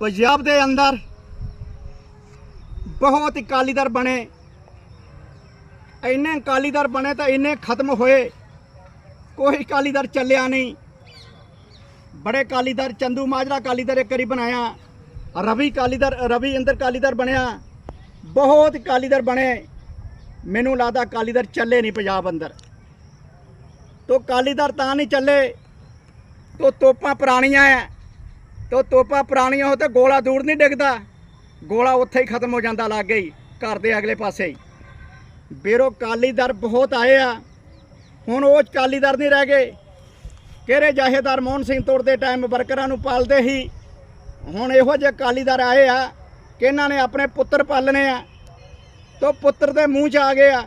ਪੰਜਾਬ ਦੇ ਅੰਦਰ ਬਹੁਤ ਅਕਾਲੀ ਦਲ ਬਣੇ। ਇੰਨੇ ਅਕਾਲੀ ਦਲ ਬਣੇ ਤਾਂ ਇੰਨੇ ਖਤਮ ਹੋਏ। ਕੋਈ ਅਕਾਲੀ ਦਲ ਚੱਲਿਆ ਨਹੀਂ। ਬੜੇ ਅਕਾਲੀ ਅਕਾਲੀਦਾਰ ਚੰਦੂ ਮਾਜਰਾ ਦਲ ਇੱਕ ਵਾਰੀ ਬਣਾਇਆ। ਰਵੀ ਅਕਾਲੀ ਅਕਾਲੀਦਾਰ ਰਵੀ ਇੰਦਰ ਦਲ ਬਣਿਆ। ਬਹੁਤ ਅਕਾਲੀ ਦਲ ਬਣੇ। ਮੈਨੂੰ ਲੱਗਦਾ ਅਕਾਲੀ ਦਲ ਚੱਲੇ ਨਹੀਂ ਪੰਜਾਬ ਅੰਦਰ। ਤੋ ਦਲ ਤਾਂ ਨਹੀਂ ਚੱਲੇ। ਤੋ ਤੋਪਾਂ ਪੁਰਾਣੀਆਂ ਐ। ਤੋ ਤੋਪਾਂ ਪੁਰਾਣੀਆਂ ਹੋ ਤੇ ਗੋਲਾ ਦੂਰ ਨਹੀਂ ਡਿੱਗਦਾ। ਗੋਲਾ ਉੱਥੇ ਹੀ ਖਤਮ ਹੋ ਜਾਂਦਾ ਲੱਗ ਗਈ, ਘਰ ਦੇ ਅਗਲੇ ਪਾਸੇ ਹੀ। ਬੇਰੋ ਕਾਲੀਦਾਰ ਬਹੁਤ ਆਏ ਆ। ਹੁਣ ਉਹ ਕਾਲੀਦਾਰ ਨਹੀਂ ਰਹਿ ਗਏ। ਕਿਹੜੇ ਜਾਹੇਦਾਰ ਮੋਹਨ ਸਿੰਘ ਤੋੜਦੇ ਟਾਈਮ ਵਰਕਰਾਂ ਨੂੰ ਪਾਲਦੇ ਹੀ ਹੁਣ ਇਹੋ ਜਿਹੇ ਕਾਲੀਦਾਰ ਆਏ ਆ ਕਿ ਇਹਨਾਂ ਨੇ ਆਪਣੇ ਪੁੱਤਰ ਪਾਲਣੇ ਆ। ਤੋ ਪੁੱਤਰ ਦੇ ਮੂੰਹ 'ਚ ਆ ਗਏ ਆ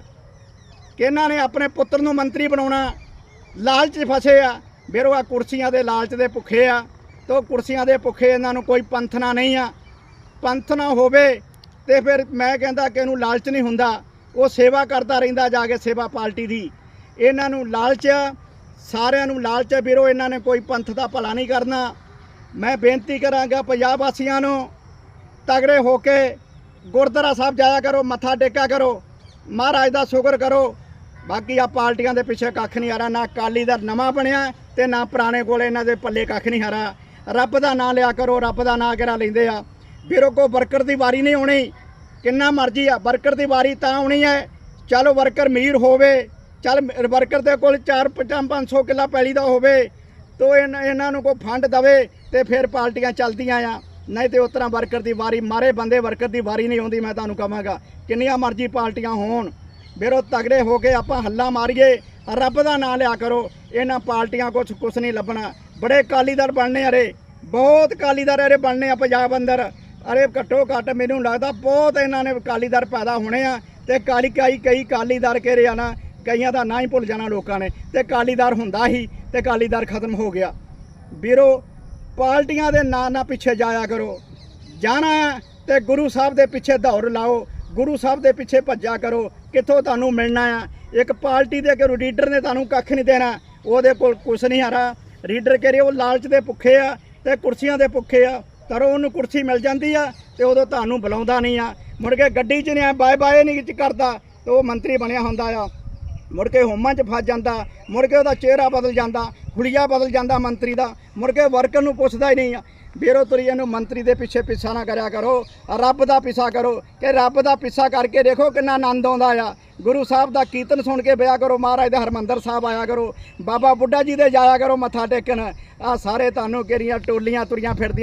ਕਿ ਇਹਨਾਂ ਨੇ ਆਪਣੇ ਪੁੱਤਰ ਨੂੰ ਮੰਤਰੀ ਬਣਾਉਣਾ। ਲਾਲਚ ਫਸੇ ਆ। ਬੇਰੋ ਆ ਕੁਰਸੀਆਂ ਦੇ ਲਾਲਚ ਦੇ ਭੁੱਖੇ ਆ। ਤੋ ਕੁਰਸੀਆਂ ਦੇ ਭੁੱਖੇ ਇਹਨਾਂ ਨੂੰ ਕੋਈ ਪੰਥਨਾ ਨਹੀਂ ਆ। ਪੰਥ ਨਾ ਹੋਵੇ ਤੇ ਫਿਰ ਮੈਂ ਕਹਿੰਦਾ ਕਿ ਇਹਨੂੰ ਲਾਲਚ ਨਹੀਂ ਹੁੰਦਾ। ਉਹ ਸੇਵਾ ਕਰਦਾ ਰਹਿੰਦਾ ਜਾ ਕੇ ਸੇਵਾ ਪਾਰਟੀ ਦੀ। ਇਹਨਾਂ ਨੂੰ ਲਾਲਚ ਆ, ਸਾਰਿਆਂ ਨੂੰ ਲਾਲਚ ਹੈ ਵੀਰੋ ਇਹਨਾਂ ਨੇ ਕੋਈ ਪੰਥ ਦਾ ਭਲਾ ਨਹੀਂ ਕਰਨਾ। ਮੈਂ ਬੇਨਤੀ ਕਰਾਂਗਾ ਪੰਜਾਬ ਵਾਸੀਆਂ ਨੂੰ ਤਗੜੇ ਹੋ ਕੇ ਗੁਰਦੁਆਰਾ ਸਾਹਿਬ ਜਾਇਆ ਕਰੋ ਮੱਥਾ ਟੇਕਿਆ ਕਰੋ ਮਹਾਰਾਜ ਦਾ ਸ਼ੁਕਰ ਕਰੋ। ਬਾਕੀ ਆ ਪਾਰਟੀਆਂ ਦੇ ਪਿੱਛੇ ਕੱਖ ਨਹੀਂ ਆ ਰਿਹਾ ਨਾ ਅਕਾਲੀ ਦਾ ਨਵਾਂ ਬਣਿਆ ਤੇ ਨਾ ਪੁਰਾਣੇ ਕੋਲ ਇਹਨਾਂ ਦੇ ਪੱਲੇ ਕੱਖ ਨਹੀਂ ਹਾਰਾ। ਰੱਬ ਦਾ ਨਾਂ ਲਿਆ ਕਰੋ, ਰੱਬ ਦਾ ਨਾਂ ਕਿਹੜਾ ਲੈਂਦੇ ਆ? ਫਿਰ ਉਹ ਕੋ ਵਰਕਰ ਦੀ ਵਾਰੀ ਨਹੀਂ ਆਉਣੀ। ਕਿੰਨਾ ਮਰਜ਼ੀ ਆ, ਵਰਕਰ ਦੀ ਵਾਰੀ ਤਾਂ ਆਉਣੀ ਹੈ। ਚਲੋ ਵਰਕਰ ਅਮੀਰ ਹੋਵੇ, ਚੱਲ ਵਰਕਰ ਦੇ ਕੋਲ 4 500 ਕਿੱਲਾ ਪੈਲੀ ਦਾ ਹੋਵੇ, ਤੋ ਇਹਨਾਂ ਇਹਨਾਂ ਨੂੰ ਕੋਈ ਫੰਡ ਦਵੇ ਤੇ ਫਿਰ ਪਾਰਟੀਆਂ ਚੱਲਦੀਆਂ ਆ। ਨਹੀਂ ਤੇ ਉਸ ਤਰ੍ਹਾਂ ਵਰਕਰ ਦੀ ਵਾਰੀ, ਮਾਰੇ ਬੰਦੇ ਵਰਕਰ ਦੀ ਵਾਰੀ ਨਹੀਂ ਆਉਂਦੀ, ਮੈਂ ਤੁਹਾਨੂੰ ਕਹਾਂਗਾ। ਕਿੰਨੀਆਂ ਮਰਜ਼ੀ ਪਾਰਟੀਆਂ ਹੋਣ। ਬੇਰੋ ਤਗੜੇ ਹੋ ਕੇ ਆਪਾਂ ਹੱਲਾ ਮਾਰੀਏ। ਰੱਬ ਦਾ ਨਾਂ ਲਿਆ ਕਰੋ। ਇਹਨਾਂ ਪਾਰਟੀਆਂ ਕੁਛ ਕੁਛ ਨਹੀਂ ਲੱਭਣਾ। ਬੜੇ ਕਾਲੀਦਾਰ ਬਣਨੇ ਅਰੇ, ਬਹੁਤ ਕਾਲੀਦਾਰ ਅਰੇ ਬਣਨੇ ਆ ਪੰਜਾਬ ਅੰਦਰ। ਅਰੇ ਘੱਟੋ ਘੱਟ ਮੈਨੂੰ ਲੱਗਦਾ ਬਹੁਤ ਇਹਨਾਂ ਨੇ ਕਾਲੀਦਾਰ ਪੈਦਾ ਹੋਣੇ ਆ ਤੇ ਕਾਲੀ ਕਾਈ, ਕਈ ਕਾਲੀਦਾਰ ਕਹਿ ਰਹੇ ਆ ਕਈਆਂ ਦਾ ਨਾਂ ਹੀ ਭੁੱਲ ਜਾਣਾ ਲੋਕਾਂ ਨੇ, ਤੇ ਕਾਲੀਦਾਰ ਹੁੰਦਾ ਹੀ ਤੇ ਕਾਲੀਦਾਰ ਖਤਮ ਹੋ ਗਿਆ। ਵੀਰੋ, ਪਾਰਟੀਆਂ ਦੇ ਨਾਂ ਨਾ ਪਿੱਛੇ ਜਾਇਆ ਕਰੋ। ਜਾਣਾ ਹੈ ਤੇ ਗੁਰੂ ਸਾਹਿਬ ਦੇ ਪਿੱਛੇ ਦੌੜ ਲਾਓ, ਗੁਰੂ ਸਾਹਿਬ ਦੇ ਪਿੱਛੇ ਭੱਜਿਆ ਕਰੋ, ਕਿੱਥੋਂ ਤੁਹਾਨੂੰ ਮਿਲਣਾ ਆ? ਇੱਕ ਪਾਰਟੀ ਦੇ ਕਿ ਲੀਡਰ ਨੇ ਤੁਹਾਨੂੰ ਕੱਖ ਨਹੀਂ ਦੇਣਾ, ਉਹਦੇ ਕੋਲ ਕੁਛ ਨਹੀਂ ਹਾਰਾ। ਰੀਡਰ ਕਹਿ ਰਹੇ ਉਹ ਲਾਲਚ ਦੇ ਭੁੱਖੇ ਆ ਤੇ ਕੁਰਸੀਆਂ ਦੇ ਭੁੱਖੇ ਆ। ਤਰੋ ਉਹਨੂੰ ਕੁਰਸੀ ਮਿਲ ਜਾਂਦੀ ਆ ਤੇ ਉਦੋਂ ਤੁਹਾਨੂੰ ਬੁਲਾਉਂਦਾ ਨਹੀਂ ਆ। ਮੁੜ ਕੇ ਗੱਡੀ 'ਚ ਨਹੀਂ ਬਾਏ ਬਾਏ ਨਹੀਂ ਕਰਦਾ। ਤੇ ਉਹ ਮੰਤਰੀ ਬਣਿਆ ਹੁੰਦਾ ਆ। ਮੁੜ ਕੇ ਹੋਮਾਂ 'ਚ ਫਸ ਜਾਂਦਾ। ਮੁੜ ਕੇ ਉਹਦਾ ਚਿਹਰਾ ਬਦਲ ਜਾਂਦਾ। ਹੁਲੀਆ ਬਦਲ ਜਾਂਦਾ ਮੰਤਰੀ ਦਾ। ਮੁੜ ਕੇ ਵਰਕਰ ਨੂੰ ਪੁੱਛਦਾ ਹੀ ਨਹੀਂ ਆ। ਬੇਰੋ ਤੁਰੀਏ ਨੂੰ ਮੰਤਰੀ ਦੇ ਪਿੱਛੇ ਪਿੱਛਾ ਨਾ ਕਰਿਆ ਕਰੋ। ਰੱਬ ਦਾ ਪਿੱਛਾ ਕਰੋ। ਕਿ ਰੱਬ ਦਾ ਪਿੱਛਾ ਕਰਕੇ ਦੇਖੋ ਕਿੰਨਾ ਆਨੰਦ ਆਉਂਦਾ ਆ। ਗੁਰੂ ਸਾਹਿਬ ਦਾ ਕੀਰਤਨ ਸੁਣ ਕੇ ਬਿਆ ਕਰੋ। ਮਹਾਰਾਜ ਦੇ ਹਰਮੰਦਰ ਸਾਹਿਬ ਆਇਆ ਕਰੋ। ਬਾਬਾ ਬੁੱਢਾ ਜੀ ਦੇ ਜਾਇਆ ਕਰੋ ਮੱਥਾ ਟੇਕਣ। ਆ ਸਾਰੇ ਤੁਹਾਨੂੰ ਕਿਹੜੀਆਂ ਟੋਲੀਆਂ ਤੁਰੀਆਂ ਫਿਰਦੀਆਂ